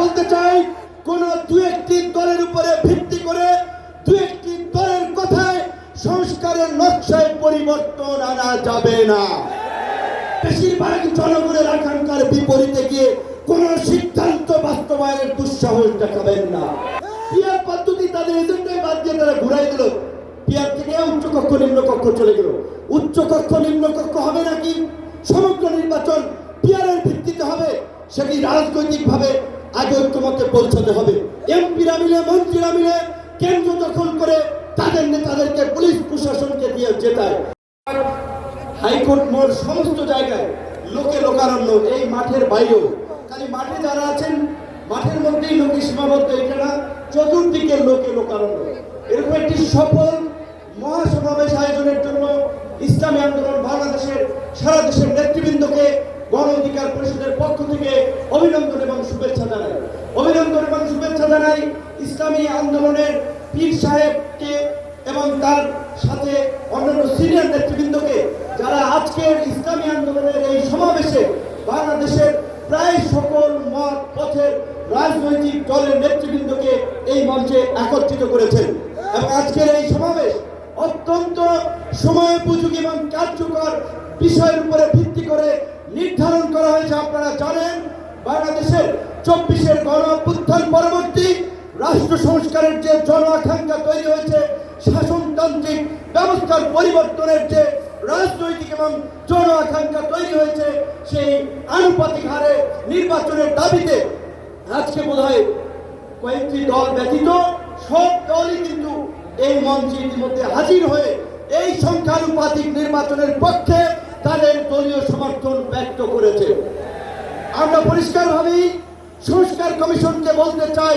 বলতে চাই, কোন দু একটি দলের উপরে ভিত্তি করে দু একটি দলের কথায় সংস্কারের নকশায় পরিবর্তন আনা যাবে না। বেশিরভাগ জনগণের আকাঙ্ক্ষার বিপরীতে গিয়ে কোন সিদ্ধান্ত বাস্তবায়নের দুঃসাহস দেখাবেন না। পিয়ার পদ্ধতি তাদের এজেন্ডায় বাদ দিয়ে তারা ঘুরাই দিল। পিয়ার থেকে উচ্চ কক্ষ, নিম্ন কক্ষ চলে গেল। উচ্চ কক্ষ, নিম্ন কক্ষ হবে নাকি? সমগ্র নির্বাচন পিয়ারের ভিত্তিতে হবে, সেটি রাজনৈতিকভাবে আগে ঐক্যমতে পৌঁছাতে হবে। এমপিরা মিলে, মন্ত্রীরা মিলে কেন্দ্র দখল করে তাদের নেতাদেরকে পুলিশ প্রশাসনকে দিয়ে জেতায়। হাইকোর্ট মোড় সমস্ত জায়গায় লোকে লোকারণ্য, এই মাঠের বাইরেও। খালি মাঠে যারা আছেন, মাঠের মধ্যেই লোকে সীমাবদ্ধ, এটা না, চতুর্দিকে লোকে লোকারণ্য। এরকম একটি সফল মহাসমাবেশ আয়োজনের জন্য ইসলামী আন্দোলন বাংলাদেশের সারা দেশের নেতৃবৃন্দকে গণ অধিকার পরিষদের পক্ষ থেকে অভিনন্দন এবং শুভেচ্ছা জানাই অভিনন্দন এবং শুভেচ্ছা জানাই ইসলামী আন্দোলনের পীর সাহেবকে এবং তার সাথে অন্যান্য সিনিয়র নেতৃবৃন্দকে যারা আজকের ইসলামী আন্দোলনের এই সমাবেশে বাংলাদেশের প্রায় সকল মত, পথের রাজনৈতিক দলের নেতৃবৃন্দকে এই মঞ্চে একত্রিত করেছেন। এবং আজকের এই সমাবেশ অত্যন্ত সময়োপযোগী এবং কার্যকর বিষয়ের উপরে ভিত্তি করে নির্ধারণ করা হয়েছে। আপনারা জানেন, বাংলাদেশের চব্বিশের গণ পরবর্তী রাষ্ট্র সংস্কারের যে জন আকাঙ্ক্ষা তৈরি হয়েছে, শাসনতান্ত্রিক ব্যবস্থার পরিবর্তনের যে রাজনৈতিক এবং জন আকাঙ্ক্ষা তৈরি হয়েছে, সেই আনুপাতিক হারে নির্বাচনের দাবিতে আজকে বোধ হয় কয়েকটি দল ব্যতীত সব দলই কিন্তু এই মঞ্চে ইতিমধ্যে হাজির হয়ে এই সংখ্যানুপাতিক নির্বাচনের পক্ষে তাদের দলীয় সমর্থন ব্যক্ত করেছে। আমরা পরিষ্কারভাবেই সংস্কার কমিশনকে বলতে চাই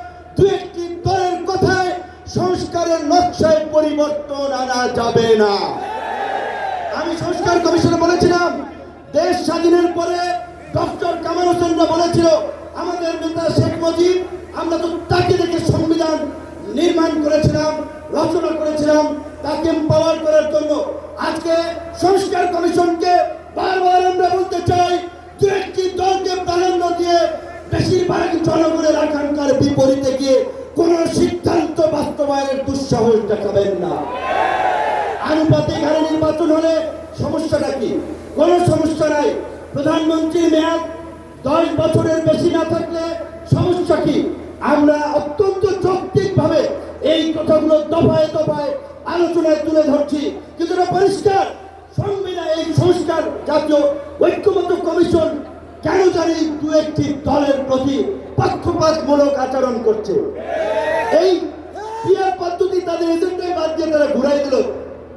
পরিবর্তন আনা যাবে না। আমি সংস্কার কমিশনে বলেছিলাম, দেশ স্বাধীনের পরে ডক্টর কামাল হোসেনরা বলেছিল, আমাদের নেতা শেখ মুজিব, আমরা তো তাকে দেখে সংবিধান নির্মাণ করেছিলাম, রচনা করেছিলাম, তাকে পাওয়ার করার জন্য। আজকে সংস্কার কমিশনকে বারবার আমরা বলতে চাই, দু একটি দলকে প্রাধান্য দিয়ে বেশিরভাগ জনগণের আকাঙ্ক্ষার বিপরীতে গিয়ে কোন সিদ্ধান্ত বাস্তবায়নের দুঃসাহস দেখাবেন না। আনুপাতিক হারে নির্বাচন হলে সমস্যাটা কি? কোনো সমস্যা নাই। প্রধানমন্ত্রীর মেয়াদ দশ বছরের বেশি না থাকলে সমস্যা কি? আমরা অত্যন্ত যৌক্তিকভাবে এই কথাগুলো দফায় দফায় আলোচনায় তুলে ধরছি। কিন্তু পরিষ্কার। সংবিধান এই সংস্কার জাতীয় ঐক্যমত কমিশন কেন জানি দু একটি দলের প্রতি পক্ষপাতমূলক আচরণ করছে। এই পিয়ার পদ্ধতি তাদের এজেন্ডায় বাদ দিয়ে তারা ঘুরাই দিল।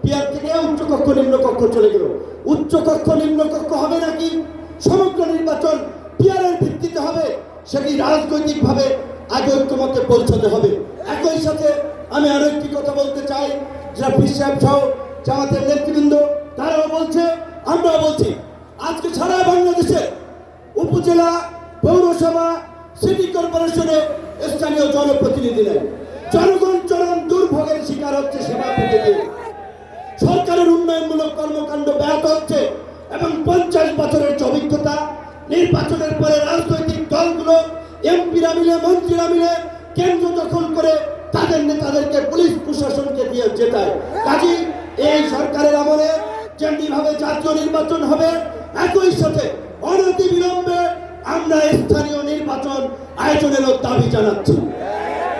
পিয়ার থেকে উচ্চ কক্ষ, নিম্ন কক্ষ চলে গেল। উচ্চ কক্ষ, নিম্ন কক্ষ হবে নাকি? সমগ্র নির্বাচন পিয়ারের ভিত্তিতে হবে, সেটি রাজনৈতিকভাবে আগে ঐক্যমতে পৌঁছাতে হবে। একই সাথে আমি আরও একটি কথা বলতে চাই যারা সাহেব সহ জামাতের নেতৃবৃন্দ, তারাও বলছে, আমরাও বলছি। আজকে সারা বাংলাদেশে উপজেলা, পৌরসভা, সিটি কর্পোরেশনে স্থানীয় জনপ্রতিনিধি নেই। জনগণ চরম দুর্ভোগের শিকার হচ্ছে সেবা পেতে গিয়ে। সরকারের উন্নয়নমূলক কর্মকাণ্ড ব্যাহত হচ্ছে এবং পঞ্চাশ বছরের অভিজ্ঞতা, নির্বাচনের পরে রাজনৈতিক দলগুলো এমপিরা মিলে, মন্ত্রীরা মিলে কেন্দ্র দখল করে তাদের নেতাদেরকে পুলিশ প্রশাসনকে দিয়ে জেতায়। কাজী, এই সরকারের আমলে যেমনিভাবে জাতীয় নির্বাচন হবে, একই সাথে অনতি বিলম্বে আমরা স্থানীয় নির্বাচন আয়োজনেরও দাবি জানাচ্ছি।